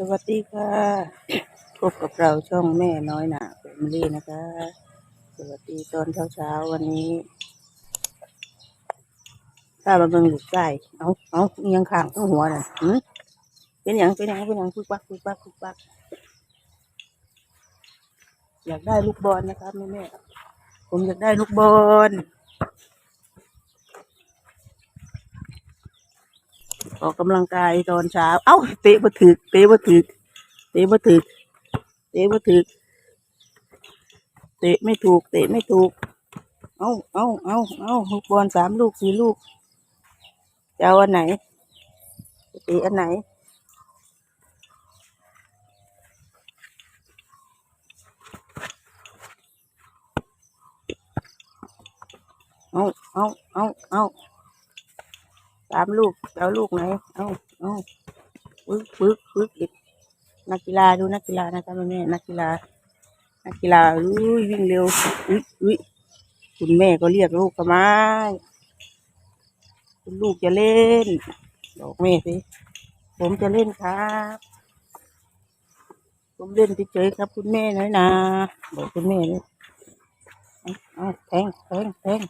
สวัสดีค่ะพบกับเราช่องแม่น้อยหนาเฟมิลี่นะคะ สวัสดีตอนเช้าเช้าๆวันนี้ถ้ามาเบิ่งลูกไก่เอาเอาอิหยังข้างทั้งหัวน่ะหืมเป็นหยังเป็นหยังเป็นหยังคุกปักคุกปักคุกปัก อยากได้ลูกบอลนะครับแม่แม่ๆผมอยากได้ลูกบอล ออกกำลังกายตอนเช้า เอ้า เตะบ่ถึก เตะบ่ถึก เตะบ่ถึก เตะบ่ถึก เตะไม่ถูก เตะไม่ถูก เอ้า เอ้า เอ้า เอ้าลูกบอลสามลูกสี่ลูกจะเอาอันไหนเตะอันไหนเอาเอาเอาเอา สามลูก เอาลูกไหน เอาเอาปึ๊กปึ๊กปึ๊กเด็กนักกีฬาดูนักกีฬานะครับแม่แม่นักกีฬา นักกีฬาอุ้ยวิ่งเร็วอุ้ยอุ้ยคุณแม่ก็เรียกลูกกระไม้คุณลูกจะเล่นบอกแม่สิผมจะเล่นครับ ผมเล่นเฉยๆครับคุณแม่น้อยนะบอกคุณแม่เลยเอาเอาแทงแทงแทง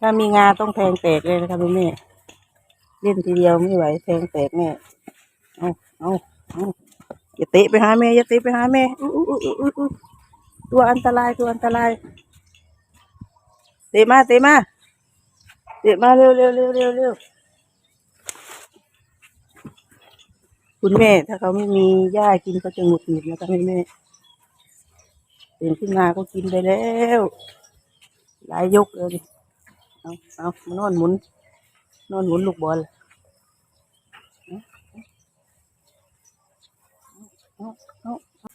ถ้ามีงาต้องแทงแตกเลยนะครับคุณแม่เล่นทีเดียวไม่ไหวแทงแตกแน่เอาเอาเอาอย่าเตะไปหาแม่อย่าเตะไปหาแม่อู้อู้อู้อู้อู้ตัวอันตรายตัวอันตรายเตะมาเตะมาเตะมาเร็วเร็วเร็วเร็วเร็วคุณแม่ ถ้าเขาไม่มีหญ้ากินเขาจะหงุดหงิดนะครับแม่แม่ตื่นขึ้นมาก็กินไปแล้ว หลายยกเลย เอาเอานอนหมุน นอนหมุนลูกบอลเอาเอาเอา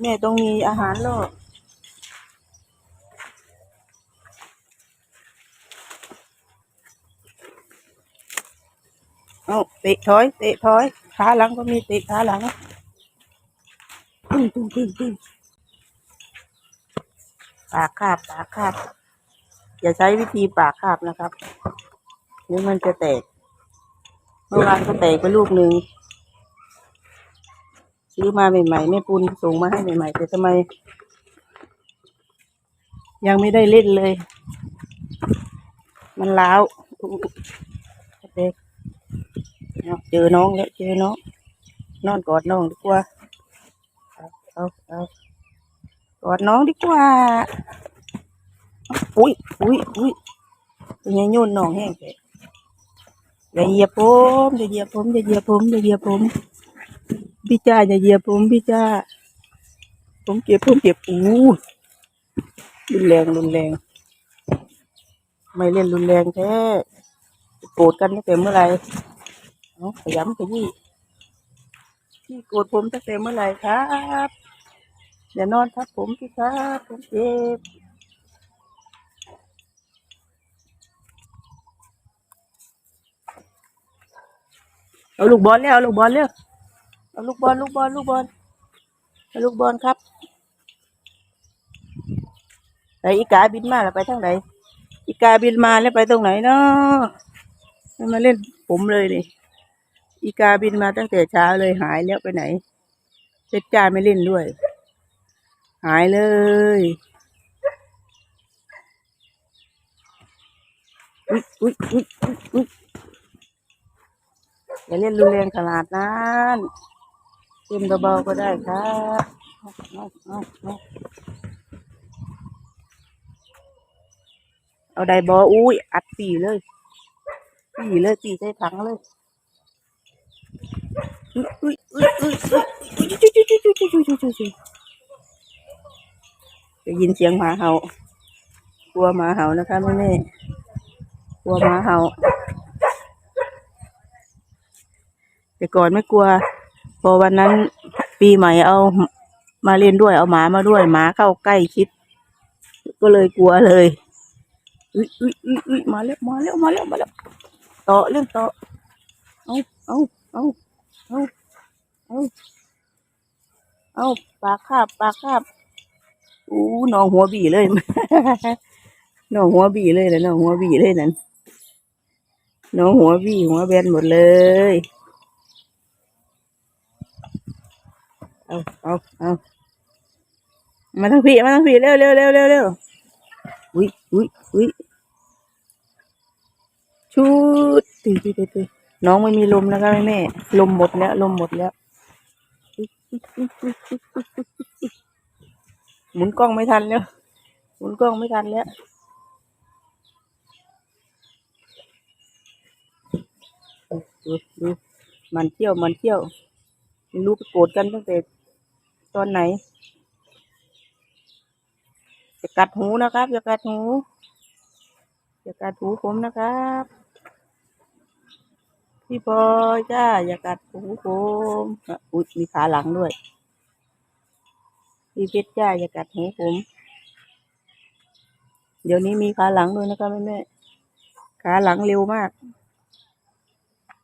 แม่ต้องมีอาหารล่อเอาเตะถอย เตะถอย ขาหลังก็มีเตะขาหลังปึ้งปึ้งปึ้งปึ้งปากคาบปากคาบ อย่าใช้วิธีปากคาบนะครับเดี๋ยวมันจะแตก เมื่อวานก็แตกไปลูกหนึ่งซื้อมาใหม่ๆแม่ปุนส่งมาให้ใหม่ๆแต่ทำไม ยังไม่ได้เล่นเลย มันล้าวเด็กเอาเจอน้องแล้วเจอน้อง นอนกอดน้องดีกว่า เอาเอาเอากอดน้องดีกว่า อุ้ยอุ้ยอุ้ยเป็นไงโยนน้องแห้งไปอย่าเหยียบผมอย่าเหยียบผมอย่าเหยียบผมอย่าเหยียบผมพี่จ้าอย่าเหยียบผมพี่จ้า ผมเจ็บผมเจ็บอู้รุนแรงรุนแรง ไม่เล่นรุนแรงแท้โกรธกันตั้งแต่เมื่อไหร่เอาขยำขยี้พี่โกรธผมตั้งแต่เมื่อไหร่ครับ อย่านอนทับผมพี่ครับผมเจ็บ เอาลูกบอลแล้วเอาลูกบอลเร็วเอาลูกบอลลูกบอลลูกบอลเอาลูกบอลครับไหนอีกาบินมาแล้วไปทางไหนอีกาบินมาแล้วไปตรงไหนเนาะไม่มาเล่นผมเลยนี่อีกาบินมาตั้งแต่เช้าเลยหายแล้วไปไหนเพชรจ้าไม่เล่นด้วย หายเลยอุ๊ยอุ๊ยอุ๊ยอุ๊ย อย่าเล่นรุนแรงขนาดนั้นเล่นเบาๆก็ได้ครับเอาได้บออุ้ยอัดปีเลยปีเลยปีใส่ถังเลยอุ้ยอุ้ยอุ้ยอุ้ยจะยินเสียงหมาเห่ากลัวหมาเห่านะคะแม่แม่กลัวหมาเห่า แต่ก่อนไม่กลัว พอวันนั้นปีใหม่เอามาเล่นด้วยเอาหมามาด้วยหมาเข้าใกล้ชิด ก็เลยกลัวเลยอุ้ยอุ้ยอุ้ยอุ้ยมาแล้วมาแล้วมาแล้วมาแล้วต่อเรื่องต่อเอาเอาเอาเอาเอาเอาปากคาบปากคาบอู้น้องหัวบีเลยน้องหัวบีเลยนะน้องหัวบีเลยนั่นน้องหัววี่หัวแบนหมดเลย เอาเอาเอามาทางพี่มาทางพี่เร็วเร็วเร็วเร็วเร็วอุ้ยอุ้ยอุ้ยชุดตีตีตีตีน้องไม่มีลมนะคะแม่แม่ลมหมดแล้วลมหมดแล้วหมุนกล้องไม่ทันแล้วหมุนกล้องไม่ทันแล้วดูดูมันเที่ยวมันเที่ยวรู้ไปโกรธกันตั้งแต่ ตอนไหน จะกัดหูนะครับ จะกัดหู จะกัดหูผมนะครับ พี่พลอยจ้าอย่ากัดหูผมอะอุ๊ยมีขาหลังด้วยพี่เพชรจ้าอย่ากัดหูผม เดี๋ยวนี้มีขาหลังด้วยนะครับแม่แม่ขาหลังเร็วมาก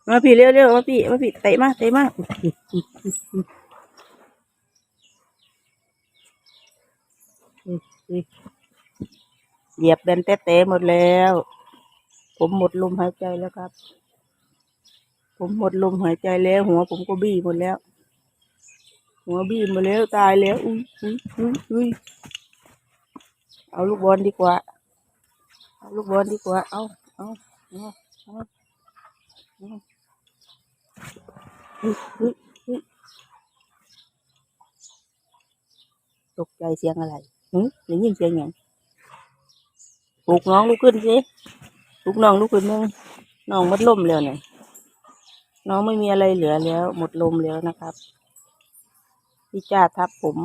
มาพี่เร็วเร็วมาพี่มาพี่เตะมาเตะมา เหยียบเบนเตะเตะหมดแล้ว ผมหมดลมหายใจแล้วครับ ผมหมดลมหายใจแล้ว หัวผมก็บี้หมดแล้ว หัวบี้หมดแล้วตายแล้วอุ้ยอุ้ยอุ้ยอุ้ยเอาลูกบอลดีกว่า เอาลูกบอลดีกว่า เอาเอาเอาเอาเอาอุ้ยอุ้ยอุ้ยตกใจเสียงอะไร หืมได้ยินเสียงอย่างปลุกน้องลุกขึ้นสิปลุกน้องลุกขึ้นมึงน้องมัดลมแล้วเนี่ยน้องไม่มีอะไรเหลือแล้ว หมดลมแล้วนะครับพี่จ้าทับผม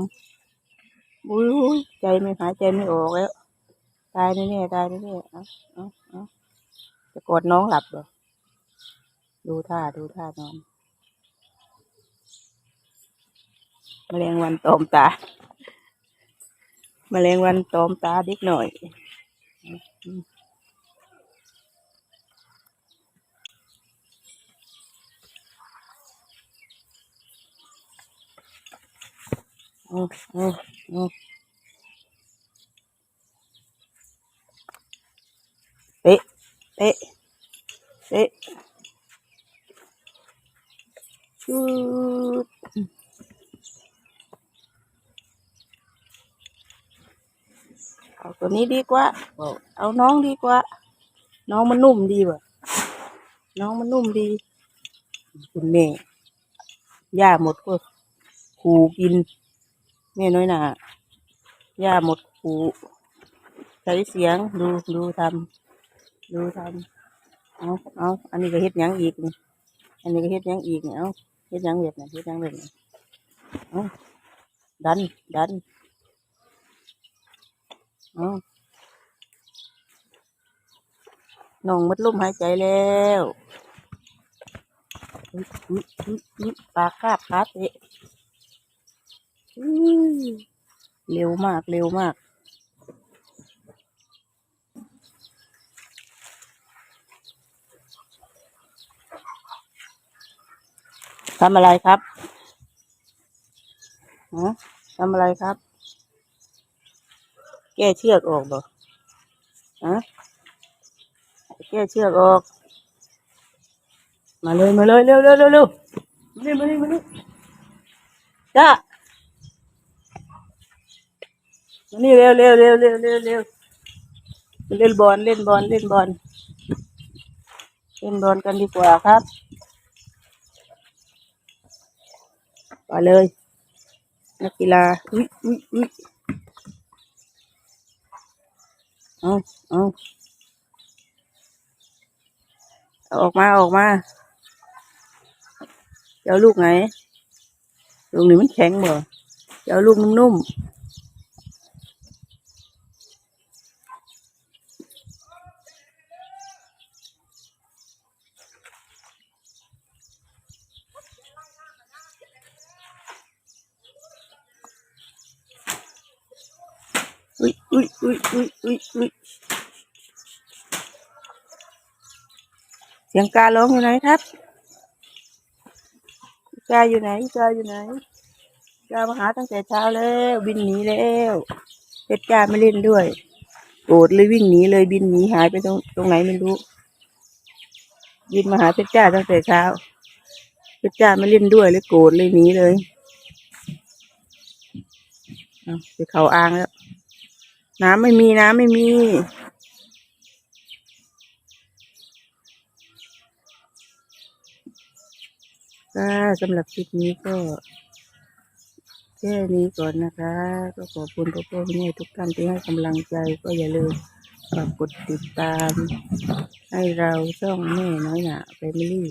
อุ้ยใจไม่หายใจไม่ออกแล้ว ตายแน่ๆตายแน่ๆเอาเอาเอาจะกดน้องหลับเหรอดูท่าดูท่านอนแมลงวันตอมตา มแมลงวันตอมตาเด็กหน่อยอืมอืมอืมเตะเตะเตะชุด เอาตัวนี้ดีกว่าบอกเอาน้องดีกว่า น้องมันนุ่มดีว่ะน้องมันนุ่มดี คุณแม่ย่าหมดก็ขูกิน แม่น้อยหนาย่าหมดขูใช้เสียงดูดูทำดูทำเอาเอาอันนี้ก็เฮ็ดหยังอีกนี่อันนี้ก็เฮ็ดหยังอีกนี่เอาเฮ็ดหยังแบบนี้เฮ็ดหยังแบบนี้เอาดันดันเอา น้องมัดลมหายใจแล้วปากคาบขาเตะเร็วมากเร็วมากทำอะไรครับฮะทำอะไรครับ แก้เชือกออกเหรอฮะแก้เชือกออก มาเลยมาเลยเร็วเร็วเร็วเร็วมาเลยมาเลยมาเลยจ้ามานี่เร็วเร็วเร็วเร็วเร็วเร็วเล่นบอลเล่นบอลเล่นบอลเล่นบอลกันดีกว่าครับไปเลยนักกีฬาอุ้ยอุ้ยอุ้ย เอาเอาอออกมาออกมาจะเอาลูกไหนลูกนี้มันแข็งบ่จะเอาลูกนุ่มๆ อุ้ยอุ้ยอุ้ยอุ้ยอุ้ยเสียงการ้องอยู่ไหนครับ กาอยู่ไหน กาอยู่ไหน กามาหาตั้งแต่เช้าแล้วบินหนีแล้วเพชรกาไม่เล่นด้วยโกรธเลยวิ่งหนีเลยบินหนีหายไปตรงตรงไหนไม่รู้ยินมาหาเพชรจ้าตั้งแต่เช้าเพชรจ้าไม่เล่นด้วยเลยโกรธเลยหนีเลย เอาไปเขาอ่างแล้ว น้ำไม่มีน้ำไม่มี ก็สำหรับคลิปนี้ก็แค่นี้ก่อนนะคะ ก็ขอบคุณพ่อพ่อแม่ทุกท่านที่ให้กำลังใจก็อย่าลืมฝากกดติดตาม ให้เราช่องแม่น้อยหนาแฟมิลี่